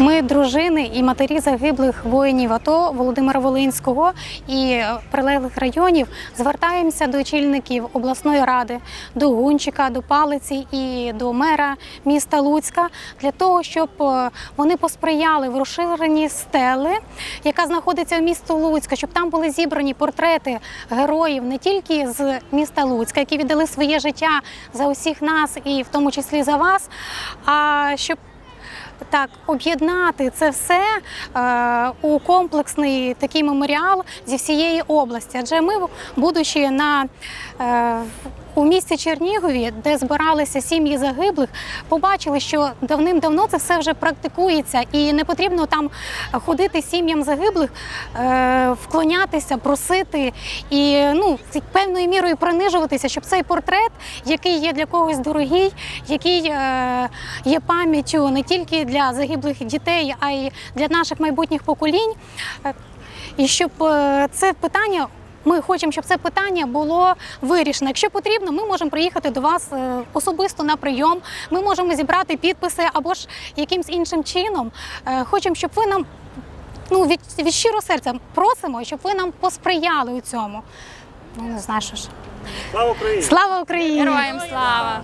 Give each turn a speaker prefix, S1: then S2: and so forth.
S1: Ми дружини і матері загиблих воїнів АТО Володимира Волинського і прилеглих районів звертаємося до очільників обласної ради, до Гунчика, до Палиці і до мера міста Луцька для того, щоб е, вони посприяли в розширенні стели, яка знаходиться в місті Луцька, щоб там були зібрані портрети героїв не тільки з міста Луцька, які віддали своє життя за усіх нас і в тому числі за вас, а щоб так, об'єднати це все е, у комплексний такий меморіал зі всієї області. Адже ми, будучи на е, у місті Чернігові, де збиралися сім'ї загиблих, побачили, що давним-давно це все вже практикується, і не потрібно там ходити сім'ям загиблих, е, вклонятися, просити і ну певною мірою принижуватися, щоб цей портрет, який є для когось дорогий, який е, є пам'яттю не тільки для загиблих дітей, а й для наших майбутніх поколінь. е, І щоб е, це питання. Ми хочемо, щоб це питання було вирішено. Якщо потрібно, ми можемо приїхати до вас е, особисто на прийом. Ми можемо зібрати підписи або ж якимсь іншим чином. Хочемо, щоб ви нам ну від, від щиро серця просимо, щоб ви нам посприяли у цьому. Ну не знаю, що ж.
S2: Слава Україні!
S1: Слава Україні!
S3: Героям слава!